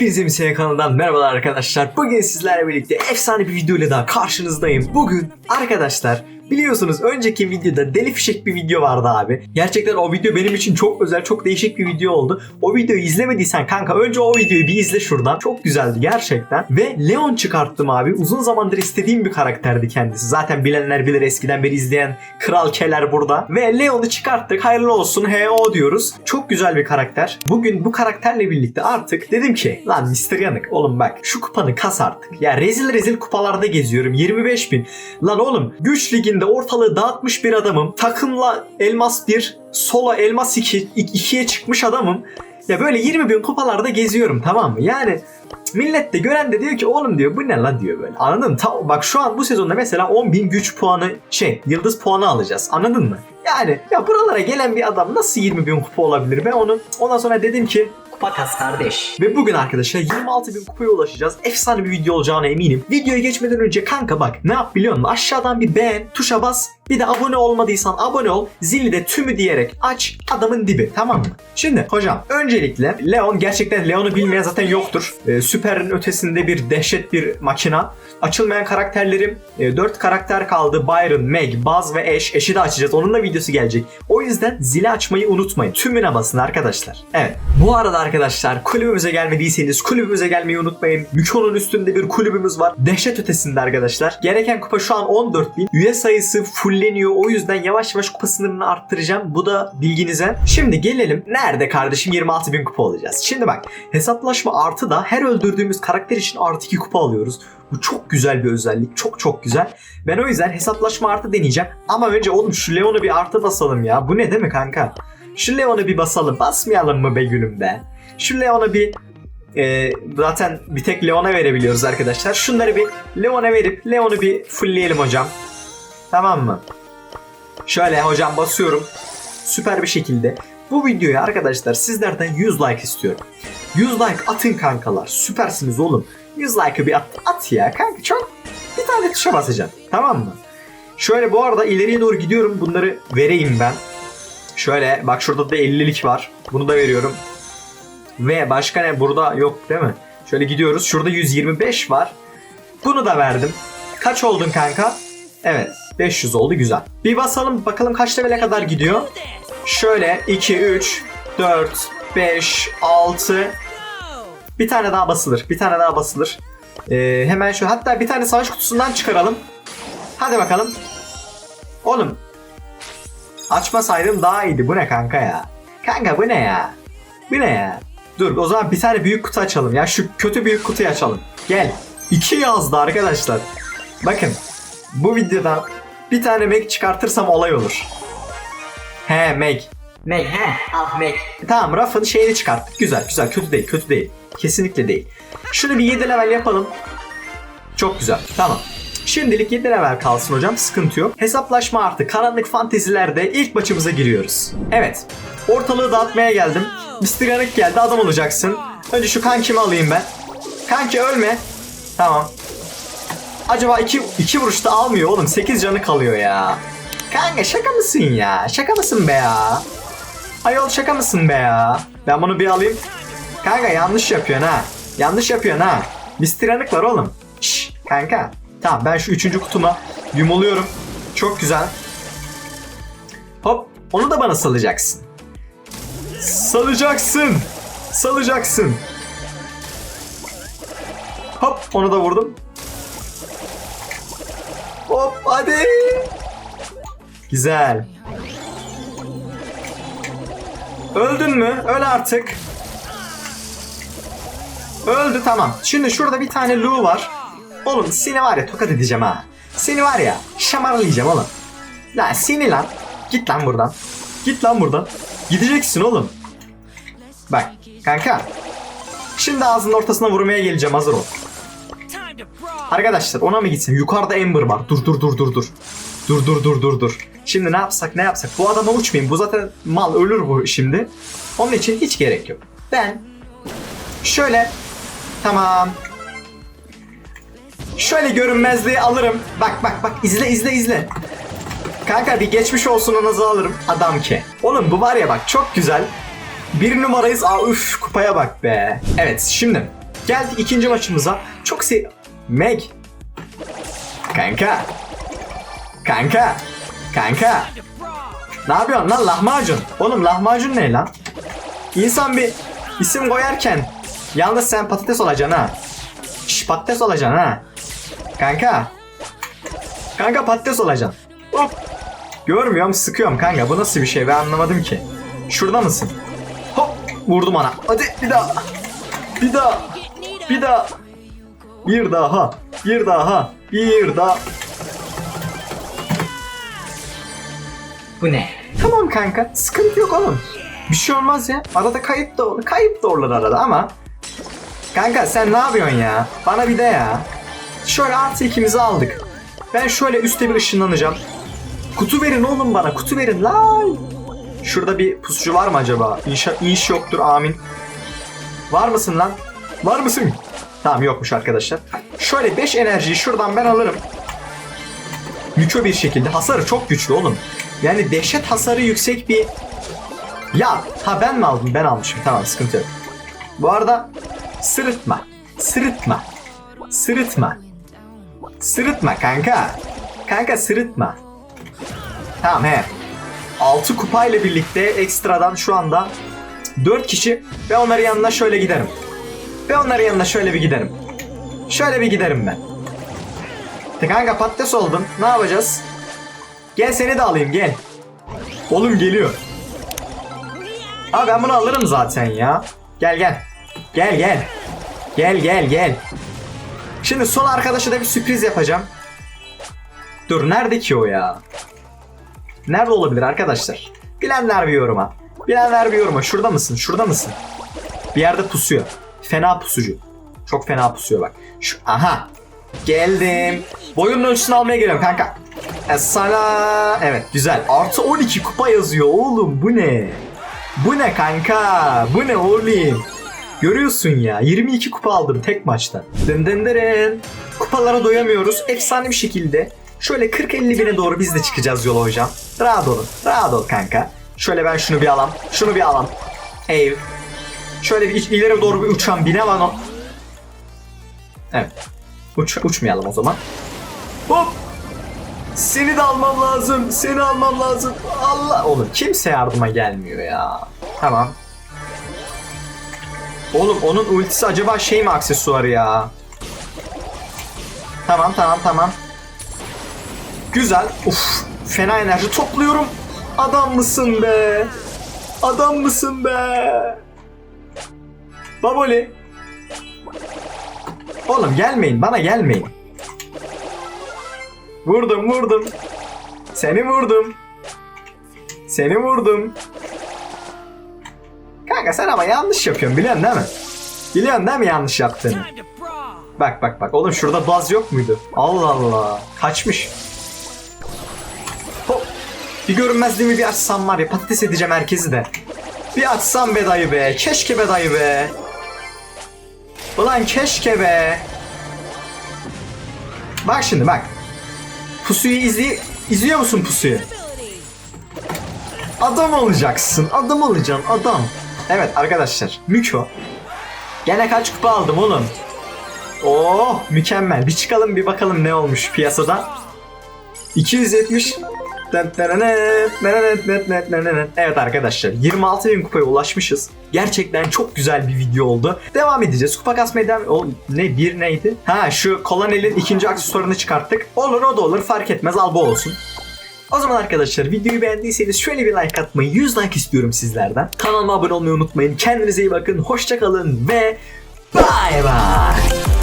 Hepinize Misaya kanalından merhabalar arkadaşlar. Bugün sizlerle birlikte efsane bir video ile daha karşınızdayım. Bugün arkadaşlar biliyorsunuz önceki videoda deli fişek bir video vardı abi. Gerçekten o video benim için çok özel, çok değişik bir video oldu. O videoyu izlemediysen kanka önce o videoyu bir izle şuradan. Çok güzeldi gerçekten. Ve Leon çıkarttım abi. Uzun zamandır istediğim bir karakterdi kendisi. Zaten bilenler bilir eskiden beri izleyen Kral Keler burada. Ve Leon'u çıkarttık. Hayırlı olsun HO diyoruz. Çok güzel bir karakter. Bugün bu karakterle birlikte artık dedim ki lan Mr. Yanık oğlum bak şu kupanı kas artık. Ya rezil rezil kupalarda geziyorum. 25 bin. Lan oğlum güç liginde ortalığı dağıtmış bir adamım. Takımla elmas 1, solo elmas 2, 2'ye çıkmış adamım. Ya böyle 20 bin kupalarda geziyorum tamam mı? Yani millet de gören de diyor ki oğlum diyor bu ne lan diyor böyle. Anladın mı? Ta- bak şu an bu sezonda mesela 10 bin güç puanı şey yıldız puanı alacağız. Anladın mı? Yani ya buralara gelen bir adam nasıl 20 bin kupa olabilir? Ben onu ondan sonra dedim ki kupa kas kardeş. Ve bugün arkadaşlar 26 bin kupaya ulaşacağız. Efsane bir video olacağına eminim. Videoya geçmeden önce kanka bak ne yap biliyor musun? Aşağıdan bir beğen, tuşa bas. Bir de abone olmadıysan abone ol. Zili de tümü diyerek aç adamın dibi tamam mı? Şimdi hocam öncelikle Leon gerçekten Leon'u bilmeyen zaten yoktur. Ee, süperin ötesinde bir dehşet bir makina. Açılmayan karakterlerim 4 karakter kaldı. Byron, Meg, Buzz ve Ash. Ash'i de açacağız. Onun da videosu gelecek. O yüzden zili açmayı unutmayın. Tümüne basın arkadaşlar. Evet. Bu arada arkadaşlar kulübümüze gelmediyseniz kulübümüze gelmeyi unutmayın. Mükonun üstünde bir kulübümüz var. Dehşet ötesinde arkadaşlar. Gereken kupa şu an 14.000. Üye sayısı fulleniyor. O yüzden yavaş yavaş kupa sınırını arttıracağım. Bu da bilginize. Şimdi gelelim. Nerede kardeşim 26.000 kupa olacağız? Şimdi bak. Hesaplaşma artı da her öldürdüğümüz karakter için artı 2 kupa alıyoruz. Bu çok güzel bir özellik. Çok çok güzel. Ben o yüzden hesaplaşma artı deneyeceğim. Ama önce oğlum şu Leon'u bir artı basalım ya. Bu ne değil mi kanka? Şu Leon'u bir basalım. Basmayalım mı be gülüm be? Şu Leon'u bir e, zaten bir tek Leon'a verebiliyoruz arkadaşlar. Şunları bir Leon'a verip Leon'u bir fullleyelim hocam. Tamam mı? Şöyle hocam basıyorum. Süper bir şekilde. Bu videoya arkadaşlar sizlerden 100 like istiyorum. 100 like atın kankalar. Süpersiniz oğlum. 100 like'ı bir at, at ya kanka çok. Bir tane tuşa basacağım. Tamam mı? Şöyle bu arada ileriye doğru gidiyorum. Bunları vereyim ben. Şöyle bak şurada da 50'lik var. Bunu da veriyorum. Ve başka ne? Burada yok değil mi? Şöyle gidiyoruz. Şurada 125 var. Bunu da verdim. Kaç oldun kanka? Evet. 500 oldu güzel. Bir basalım bakalım kaç levele kadar gidiyor. Şöyle 2, 3, 4, 5, 6. Bir tane daha basılır. Bir tane daha basılır. Ee, hemen şu hatta bir tane savaş kutusundan çıkaralım. Hadi bakalım. Oğlum. Açmasaydım daha iyiydi. Bu ne kanka ya? Kanka bu ne ya? Bu ne ya? Dur o zaman bir tane büyük kutu açalım ya. Şu kötü büyük kutuyu açalım. Gel. İki yazdı arkadaşlar. Bakın. Bu videoda bir tane Meg çıkartırsam olay olur. He Meg. Meg he. Al Meg. Tamam Ruff'ın şeyini çıkarttık. Güzel güzel. Kötü değil. Kötü değil. Kesinlikle değil. Şunu bir 7 level yapalım. Çok güzel. Tamam. Şimdilik 7 level kalsın hocam. Sıkıntı yok. Hesaplaşma artı karanlık fantezilerde ilk maçımıza giriyoruz. Evet. Ortalığı dağıtmaya geldim. Yanık geldi. Adam olacaksın. Önce şu kankimi alayım ben. Kanki ölme. Tamam. Acaba iki, iki vuruşta almıyor oğlum. 8 canı kalıyor ya. Kanka şaka mısın ya? Şaka mısın be ya? Ayol şaka mısın be ya? Ben bunu bir alayım. Kanka yanlış yapıyorsun ha. Yanlış yapıyorsun ha. Yanık var oğlum. Şş, kanka. Tamam ben şu üçüncü kutuma yumuluyorum. Çok güzel. Hop onu da bana salacaksın. Salacaksın. Salacaksın. Hop onu da vurdum. Hop hadi. Güzel. Öldün mü? Öl artık. Öldü tamam. Şimdi şurada bir tane Lu var. Oğlum seni var ya tokat edeceğim ha. Seni var ya şamarlayacağım oğlum. Lan seni lan. Git lan buradan. Git lan buradan. Gideceksin oğlum. Bak kanka. Şimdi ağzının ortasına vurmaya geleceğim hazır ol. Arkadaşlar ona mı gitsin? Yukarıda Ember var. Dur dur dur dur dur. Dur dur dur dur dur. Şimdi ne yapsak ne yapsak? Bu adama uçmayayım. Bu zaten mal ölür bu şimdi. Onun için hiç gerek yok. Ben şöyle tamam. Şöyle görünmezliği alırım. Bak bak bak izle izle izle. Kanka bir geçmiş olsun nazı alırım. Adam ki. Oğlum bu var ya bak çok güzel. Bir numarayız. Aa üf kupaya bak be. Evet şimdi Geldik ikinci maçımıza. Çok se... Meg. Kanka. Kanka. Kanka. Ne yapıyorsun lan lahmacun? Oğlum lahmacun ne lan? İnsan bir isim koyarken yalnız sen patates olacaksın ha. Şş, patates olacaksın ha. Kanka. Kanka patates olacaksın. Hop. Görmüyorum sıkıyorum kanka bu nasıl bir şey ben anlamadım ki. Şurada mısın? Hop vurdum ona. Hadi bir daha. Bir daha. Bir daha. Bir daha. Bir daha. Bir daha. Bu ne? Tamam kanka sıkıntı yok oğlum. Bir şey olmaz ya. Arada kayıp da olur. Kayıp da olur arada ama. Kanka sen ne yapıyorsun ya? Bana bir de ya. Şöyle artı ikimizi aldık. Ben şöyle üstte bir ışınlanacağım. Kutu verin oğlum bana kutu verin lan. Şurada bir pusucu var mı acaba? İnşa inş yoktur amin. Var mısın lan? Var mısın? Tamam yokmuş arkadaşlar. Şöyle 5 enerjiyi şuradan ben alırım. Müço bir şekilde. Hasarı çok güçlü oğlum. Yani dehşet hasarı yüksek bir... Ya ha ben mi aldım? Ben almışım. Tamam sıkıntı yok. Bu arada sırıtma. Sırıtma. Sırıtma. Sırıtma kanka. Kanka sırıtma. Tamam he. 6 kupayla birlikte ekstradan şu anda 4 kişi ve onların yanına şöyle giderim. Ve onların yanına şöyle bir giderim. Şöyle bir giderim ben. De kanka patates oldun. Ne yapacağız? Gel seni de alayım gel. Oğlum geliyor. Abi ben bunu alırım zaten ya. Gel gel. Gel gel. Gel gel gel. Şimdi son arkadaşa da bir sürpriz yapacağım. Dur nerede ki o ya? Nerede olabilir arkadaşlar? Bilenler bir yoruma. Bilenler bir yoruma. Şurada mısın? Şurada mısın? Bir yerde pusuyor. Fena pusucu. Çok fena pusuyor bak. Şu, aha. Geldim. Boyunun ölçüsünü almaya geliyorum kanka. E, sana... Evet güzel. Artı 12 kupa yazıyor oğlum. Bu ne? Bu ne kanka? Bu ne oğlum? Görüyorsun ya 22 kupa aldım tek maçta. Dın. Kupalara doyamıyoruz. Efsane bir şekilde. Şöyle 40-50 bine doğru biz de çıkacağız yola hocam. Rahat olun. Rahat ol kanka. Şöyle ben şunu bir alam. Şunu bir alam. Ev. Şöyle bir ileri doğru bir uçan bine var o. Evet. Uç, uçmayalım o zaman. Hop. Seni de almam lazım. Seni almam lazım. Allah. Oğlum kimse yardıma gelmiyor ya. Tamam. Oğlum onun ultisi acaba şey mi aksesuarı ya? Tamam tamam tamam. Güzel. Uf. Fena enerji topluyorum. Adam mısın be? Adam mısın be? Baboli. Oğlum gelmeyin bana gelmeyin. Vurdum vurdum. Seni vurdum. Seni vurdum. Kanka sen ama yanlış yapıyorsun biliyorsun değil mi? Biliyorsun değil mi yanlış yaptığını? Bak bak bak oğlum şurada baz yok muydu? Allah Allah. Kaçmış. Hop. Bir görünmezliğimi bir açsam var ya patates edeceğim herkesi de. Bir açsam be dayı be. Keşke be dayı be. Ulan keşke be. Bak şimdi bak. Pusuyu izli izliyor musun pusuyu? Adam olacaksın. Adam olacaksın. Adam. Evet arkadaşlar. Müko. Gene kaç kupa aldım oğlum. Oh mükemmel. Bir çıkalım bir bakalım ne olmuş piyasada. 270 Evet arkadaşlar 26 bin kupaya ulaşmışız. Gerçekten çok güzel bir video oldu. Devam edeceğiz. Kupa kasmaya devam... O, ne bir neydi? Ha şu Colonel'in ikinci aksesuarını çıkarttık. Olur o da olur fark etmez al bu olsun. O zaman arkadaşlar videoyu beğendiyseniz şöyle bir like atmayı 100 like istiyorum sizlerden. Kanalıma abone olmayı unutmayın. Kendinize iyi bakın. Hoşçakalın ve bay bay.